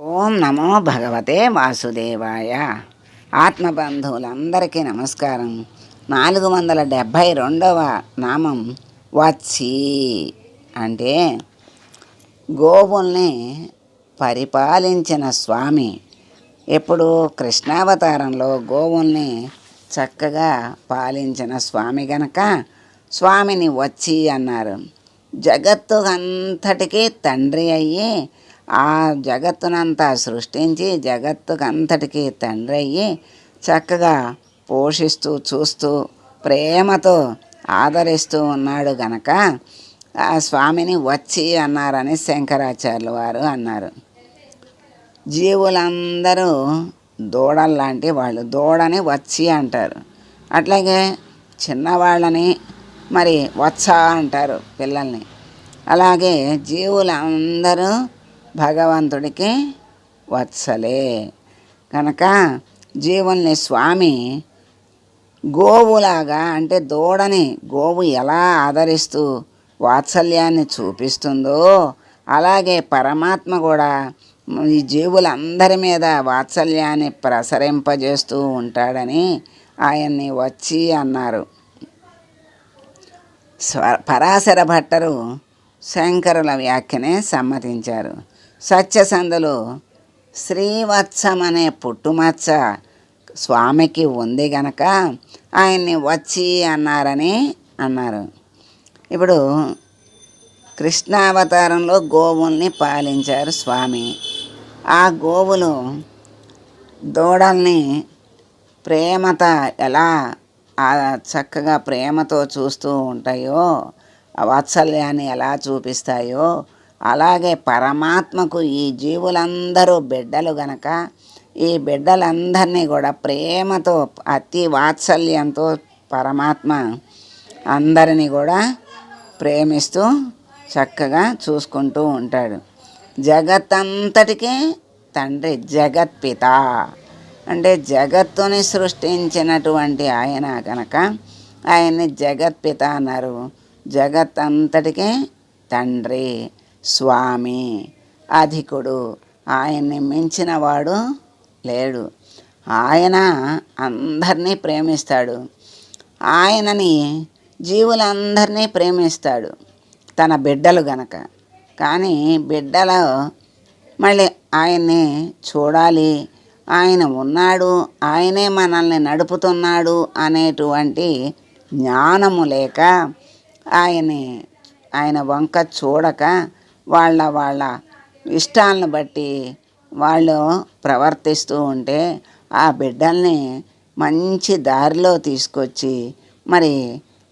ఓం నమో భగవతే వాసుదేవాయ. ఆత్మబంధువులందరికీ నమస్కారం. నాలుగు వందల డెబ్భై రెండవ నామం వచ్చి అంటే గోవుల్ని పరిపాలించిన స్వామి. ఎప్పుడు కృష్ణావతారంలో గోవుల్ని చక్కగా పాలించిన స్వామి గనక స్వామిని వచ్చి అన్నారు. జగత్తు అంతటికీ తండ్రి అయ్యి ఆ జగత్తునంతా సృష్టించి జగత్తుకంతటికీ తండ్రి అయ్యి చక్కగా పోషిస్తూ చూస్తూ ప్రేమతో ఆదరిస్తూ ఉన్నాడు గనక ఆ స్వామిని వచ్చి అన్నారని శంకరాచార్యుల వారు అన్నారు. జీవులందరూ దూడల్లాంటి వాళ్ళు దూడని వచ్చి అంటారు. అట్లాగే చిన్నవాళ్ళని మరి వచ్చ అంటారు పిల్లల్ని. అలాగే జీవులందరూ భగవంతుడికి వత్సలే. కనుక జీవుల్ని స్వామి గోవులాగా అంటే దూడని గోవు ఎలా ఆదరిస్తూ వాత్సల్యాన్ని చూపిస్తుందో అలాగే పరమాత్మ కూడా ఈ జీవులందరి మీద వాత్సల్యాన్ని ప్రసరింపజేస్తూ ఉంటాడని ఆయన్ని వచ్చి అన్నారు. పరాశర భట్టరు శంకరుల వ్యాఖ్యనే సమ్మతించారు. సత్యసంధులు శ్రీవత్సం అనే పుట్టుమచ్చ స్వామికి ఉంది గనక ఆయన్ని వచ్చి అన్నారని అన్నారు. ఇప్పుడు కృష్ణావతారంలో గోవుల్ని పాలించారు స్వామి. ఆ గోవులు దూడల్ని ప్రేమత ఎలా చక్కగా ప్రేమతో చూస్తూ ఉంటాయో ఆ వాత్సల్యాన్ని ఎలా చూపిస్తాయో అలాగే పరమాత్మకు ఈ జీవులందరూ బిడ్డలు గనక ఈ బిడ్డలందరినీ కూడా ప్రేమతో అతి వాత్సల్యంతో పరమాత్మ అందరినీ కూడా ప్రేమిస్తూ చక్కగా చూసుకుంటూ ఉంటాడు. జగత్తంతటికే తండ్రి జగత్పిత. అంటే జగత్తుని సృష్టించినటువంటి ఆయన కనుక ఆయన్ని జగత్పిత అన్నారు. జగత్ అంతటికే తండ్రి. స్వామి. అధికుడు. ఆయన్ని మించినవాడు లేడు. ఆయన అందరినీ ప్రేమిస్తాడు. ఆయనని జీవులందరినీ ప్రేమిస్తాడు. తన బిడ్డలు గనక. కానీ బిడ్డలు మళ్ళీ ఆయన్ని చూడాలి. ఆయన ఉన్నాడు. ఆయనే మనల్ని నడుపుతున్నాడు అనేటువంటి జ్ఞానము లేక ఆయన్ని ఆయన వంక చూడక వాళ్ళ వాళ్ళ ఇష్టాలను బట్టి వాళ్ళు ప్రవర్తిస్తూ ఉంటే ఆ బిడ్డల్ని మంచి దారిలో తీసుకొచ్చి మరి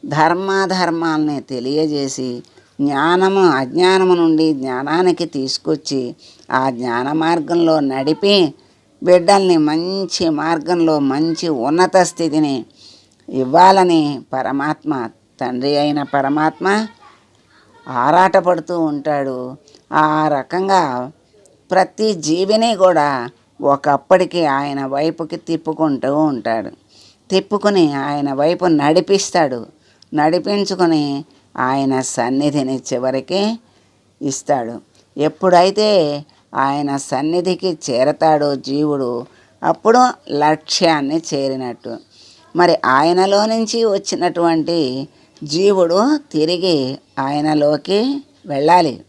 ధర్మాధర్మాలని తెలియజేసి జ్ఞానము అజ్ఞానము నుండి జ్ఞానానికి తీసుకొచ్చి ఆ జ్ఞాన మార్గంలో నడిపి బిడ్డల్ని మంచి మార్గంలో మంచి ఉన్నత స్థితిని ఇవ్వాలని పరమాత్మ తండ్రి అయిన పరమాత్మ ఆరాటపడుతూ ఉంటాడు. ఆ రకంగా ప్రతి జీవిని కూడా ఒకప్పటికి ఆయన వైపుకి తిప్పుకుంటూ ఉంటాడు. తిప్పుకుని ఆయన వైపు నడిపిస్తాడు. నడిపించుకొని ఆయన సన్నిధిని చివరికి ఇస్తాడు. ఎప్పుడైతే ఆయన సన్నిధికి చేరతాడో జీవుడు అప్పుడు లక్ష్యాన్ని చేరినట్టు. మరి ఆయనలో నుంచి వచ్చినటువంటి జీవుడు తిరిగి ఆయనలోకి వెళ్ళాలి.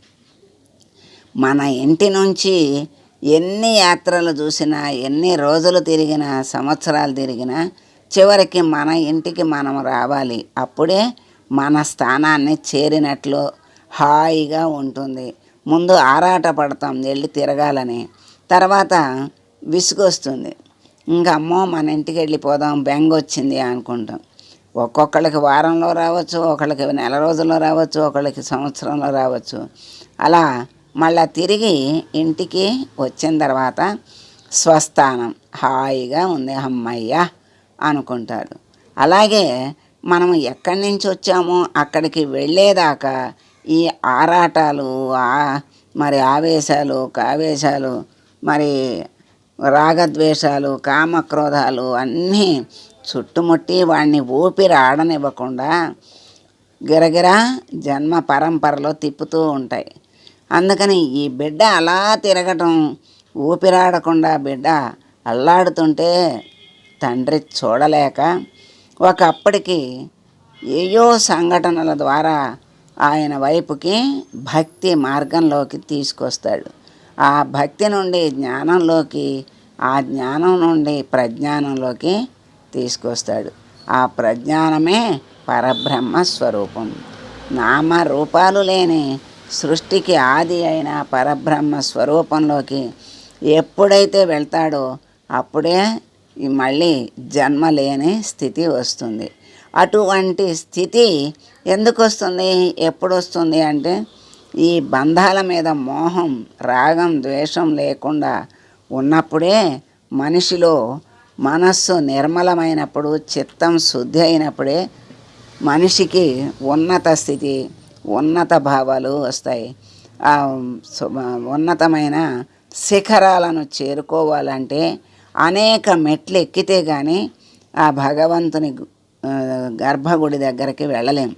మన ఇంటి నుంచి ఎన్ని యాత్రలు చూసినా ఎన్ని రోజులు తిరిగినా సంవత్సరాలు తిరిగినా చివరికి మన ఇంటికి మనం రావాలి. అప్పుడే మన స్థానాన్ని చేరినట్లు హాయిగా ఉంటుంది. ముందు ఆరాట పడతాం వెళ్ళి తిరగాలని. తర్వాత విసుగొస్తుంది. ఇంకా అమ్మో మన ఇంటికి వెళ్ళిపోదాం బెంగ వచ్చింది అనుకుంటాం. ఒక్కొక్కళ్ళకి వారంలో రావచ్చు ఒకళ్ళకి నెల రోజుల్లో రావచ్చు ఒకళ్ళకి సంవత్సరంలో రావచ్చు. అలా మళ్ళా తిరిగి ఇంటికి వచ్చిన తర్వాత స్వస్థానం హాయిగా ఉంది అమ్మయ్య అనుకుంటాడు. అలాగే మనం ఎక్కడి నుంచి వచ్చామో అక్కడికి వెళ్ళేదాకా ఈ ఆరాటాలు ఆ- మరి ఆవేశాలు కావేశాలు మరి రాగద్వేషాలు కామక్రోధాలు అన్నీ చుట్టుముట్టి వాడిని ఊపిరి ఆడనివ్వకుండా గిరగిరా జన్మ పరంపరలో తిప్పుతూ ఉంటాయి. అందుకని ఈ బిడ్డ అలా తిరగటం ఊపిరాడకుండా బిడ్డ అల్లాడుతుంటే తండ్రి చూడలేక ఒకప్పటికి ఏయో సంఘటనల ద్వారా ఆయన వైపుకి భక్తి మార్గంలోకి తీసుకొస్తాడు. ఆ భక్తి నుండి జ్ఞానంలోకి ఆ జ్ఞానం నుండి ప్రజ్ఞానంలోకి తీసుకొస్తాడు. ఆ ప్రజ్ఞానమే పరబ్రహ్మ స్వరూపం. నామ రూపాలు లేని సృష్టికి ఆది అయిన పరబ్రహ్మ స్వరూపంలోకి ఎప్పుడైతే వెళ్తాడో అప్పుడే మళ్ళీ జన్మ లేని స్థితి వస్తుంది. అటువంటి స్థితి ఎందుకు వస్తుంది? ఎప్పుడు వస్తుంది అంటే ఈ బంధాల మీద మోహం రాగం ద్వేషం లేకుండా ఉన్నప్పుడే మనిషిలో మనస్సు నిర్మలమైనప్పుడు చిత్తం శుద్ధి అయినప్పుడే మనిషికి ఉన్నత స్థితి ఉన్నత భావాలు వస్తాయి. ఆ ఉన్నతమైన శిఖరాలను చేరుకోవాలంటే అనేక మెట్లు ఎక్కితే కానీ ఆ భగవంతుని గర్భగుడి దగ్గరికి వెళ్ళలేం.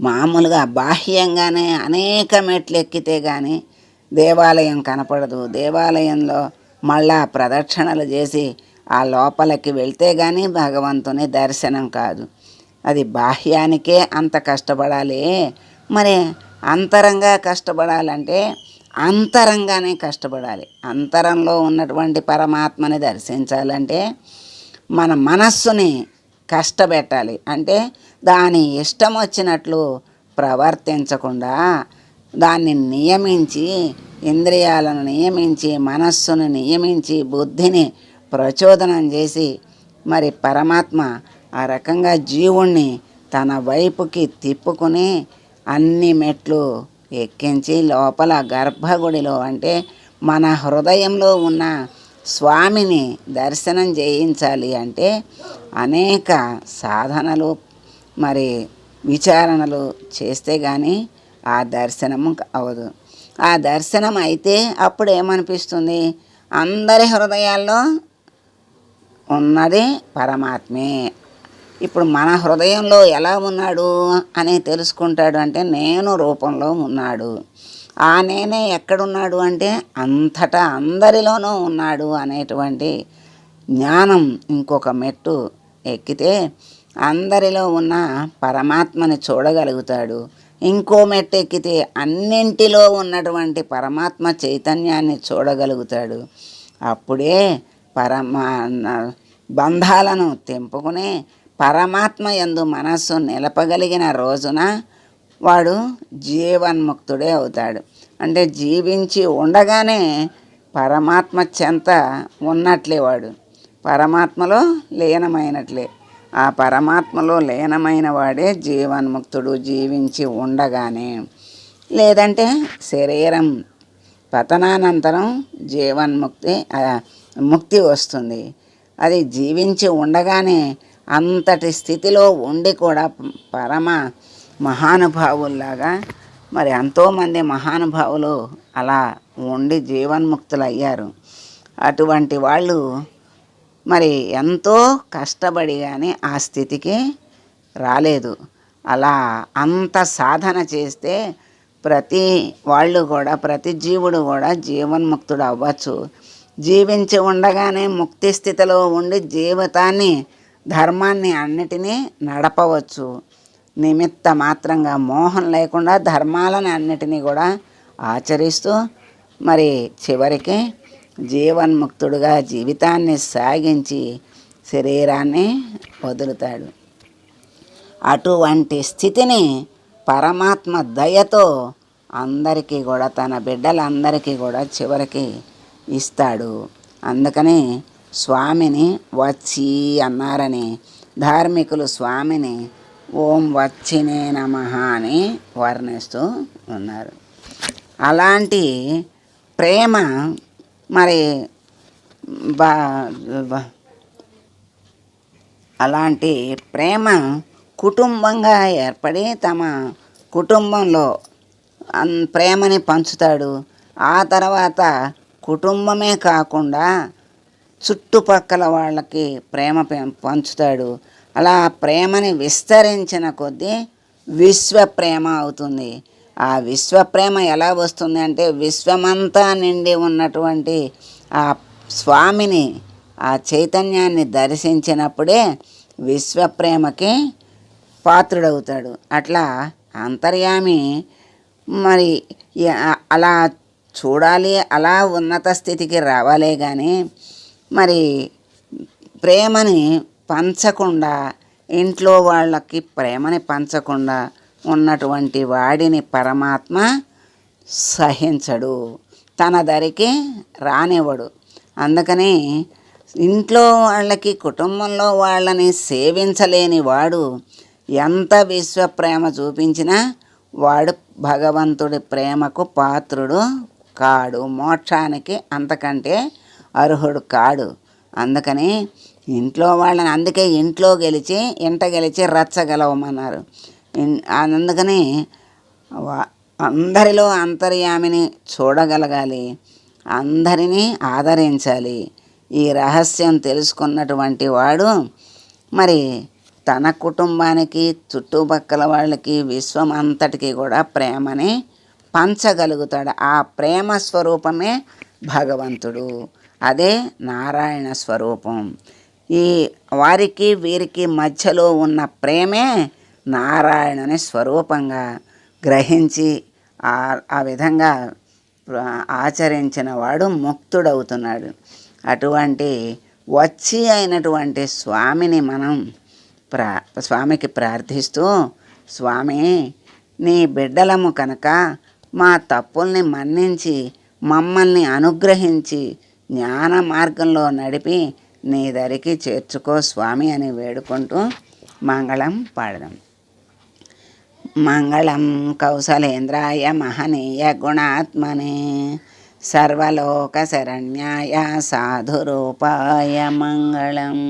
మామూలుగా బాహ్యంగానే అనేక మెట్లు ఎక్కితే కానీ దేవాలయం కనపడదు. దేవాలయంలో మళ్ళా ప్రదక్షిణలు చేసి ఆ లోపలికి వెళ్తే కానీ భగవంతుని దర్శనం కాదు. అది బాహ్యానికే అంత కష్టపడాలి. మరి అంతరంగా కష్టపడాలంటే అంతరంగానే కష్టపడాలి. అంతరంలో ఉన్నటువంటి పరమాత్మని దర్శించాలంటే మన మనస్సుని కష్టపెట్టాలి. అంటే దాని ఇష్టం వచ్చినట్లు ప్రవర్తించకుండా దాన్ని నియమించి ఇంద్రియాలను నియమించి మనస్సును నియమించి బుద్ధిని ప్రచోదనం చేసి మరి పరమాత్మ ఆ రకంగా జీవుణ్ణి తన వైపుకి తిప్పుకుని అన్ని మెట్లు ఎక్కించి లోపల గర్భగుడిలో అంటే మన హృదయంలో ఉన్న స్వామిని దర్శనం చేయించాలి అంటే అనేక సాధనలు మరి విచారణలు చేస్తే కానీ ఆ దర్శనము అవదు. ఆ దర్శనం అయితే అప్పుడు ఏమనిపిస్తుంది అందరి హృదయాల్లో ఉన్నది పరమాత్మే. ఇప్పుడు మన హృదయంలో ఎలా ఉన్నాడు అని తెలుసుకుంటాడు అంటే నేను రూపంలో ఉన్నాడు. ఆ నేనే ఎక్కడున్నాడు అంటే అంతటా అందరిలోనూ ఉన్నాడు అనేటువంటి జ్ఞానం ఇంకొక మెట్టు ఎక్కితే అందరిలో ఉన్న పరమాత్మని చూడగలుగుతాడు. ఇంకో మెట్టెక్కితే అన్నింటిలో ఉన్నటువంటి పరమాత్మ చైతన్యాన్ని చూడగలుగుతాడు. అప్పుడే పరమ బంధాలను తెంపుకుని పరమాత్మ యందు మనస్సు నిలపగలిగిన రోజున వాడు జీవన్ముక్తుడే అవుతాడు. అంటే జీవించి ఉండగానే పరమాత్మ చెంత ఉన్నట్లే వాడు. పరమాత్మలో లీనమైనట్లే. ఆ పరమాత్మలో లీనమైన వాడే జీవన్ముక్తుడు జీవించి ఉండగానే లేదంటే శరీరం పతనానంతరం జీవన్ముక్తి ముక్తి వస్తుంది. అది జీవించి ఉండగానే అంతటి స్థితిలో ఉండి కూడా పరమ మహానుభావుల్లాగా మరి ఎంతోమంది మహానుభావులు అలా ఉండి జీవన్ముక్తులు అయ్యారు అటువంటి వాళ్ళు మరి ఎంతో కష్టపడి కానీ ఆ స్థితికి రాలేదు. అలా అంత సాధన చేస్తే ప్రతి వాళ్ళు కూడా ప్రతి జీవుడు కూడా జీవన్ముక్తుడు అవ్వచ్చు. జీవించి ఉండగానే ముక్తి స్థితిలో ఉండి జీవితాన్ని ధర్మాన్ని అన్నిటినీ నడపవచ్చు. నిమిత్త మాత్రంగా మోహం లేకుండా ధర్మాలను అన్నిటినీ కూడా ఆచరిస్తూ మరి చివరికి జీవన్ముక్తుడుగా జీవితాన్ని సాగించి శరీరాన్ని వదులుతాడు. అటువంటి స్థితిని పరమాత్మ దయతో అందరికీ కూడా తన బిడ్డలందరికీ కూడా చివరికి ఇస్తాడు. అందుకని స్వామిని వచ్చి అన్నారని ధార్మికులు స్వామిని ఓం వచ్చినే నమ అని వర్ణిస్తూ ఉన్నారు. అలాంటి ప్రేమ మరి బా అలాంటి ప్రేమ కుటుంబంగా ఏర్పడి తమ కుటుంబంలో అన్ ప్రేమని పంచుతాడు. ఆ తర్వాత కుటుంబమే కాకుండా చుట్టుపక్కల వాళ్ళకి ప్రేమ పంచుతాడు. అలా ప్రేమని విస్తరించిన కొద్దీ విశ్వ ప్రేమ అవుతుంది. ఆ విశ్వప్రేమ ఎలా వస్తుంది అంటే విశ్వమంతా నిండి ఉన్నటువంటి ఆ స్వామిని ఆ చైతన్యాన్ని దర్శించినప్పుడే విశ్వప్రేమకి పాత్రుడవుతాడు. అట్లా అంతర్యామి మరి అలా చూడాలి అలా ఉన్నత స్థితికి రావాలే కానీ మరి ప్రేమని పంచకుండా ఇంట్లో వాళ్ళకి ప్రేమని పంచకుండా ఉన్నటువంటి వాడిని పరమాత్మ సహించడు. తన దరికి రానివ్వడు. అందుకని ఇంట్లో వాళ్ళకి కుటుంబంలో వాళ్ళని సేవించలేని వాడు ఎంత విశ్వ ప్రేమ చూపించినా వాడు భగవంతుడి ప్రేమకు పాత్రుడు కాడు. మోక్షానికి అంతకంటే అర్హుడు కాడు. అందుకని ఇంట్లో వాళ్ళని అందుకే ఇంట్లో గెలిచి ఇంట గెలిచి రచ్చగలవమన్నారు అందుకని అందరిలో అంతర్యామిని చూడగలగాలి. అందరినీ ఆదరించాలి. ఈ రహస్యం తెలుసుకున్నటువంటి వాడు మరి తన కుటుంబానికి చుట్టుపక్కల వాళ్ళకి విశ్వం అంతటికి కూడా ప్రేమని పంచగలుగుతాడు. ఆ ప్రేమ స్వరూపమే భగవంతుడు. అదే నారాయణ స్వరూపం. ఈ వారికి వీరికి మధ్యలో ఉన్న ప్రేమే నారాయణుని స్వరూపంగా గ్రహించి ఆ విధంగా ఆచరించిన వాడు ముక్తుడవుతున్నాడు. అటువంటి వచ్చి అయినటువంటి స్వామిని మనం ప్రా స్వామికి ప్రార్థిస్తూ స్వామి నీ బిడ్డలము కనుక మా తప్పుల్ని మన్నించి మమ్మల్ని అనుగ్రహించి జ్ఞాన మార్గంలో నడిపి నీ దరికి చేర్చుకో స్వామి అని వేడుకుంటూ మంగళం పాడదాం. मङ्गलं कौसलेन्द्राय महनीयगुणात्मने सर्वलोकशरण्याय साधुरूपाय मङ्गलम् मङ्गळम्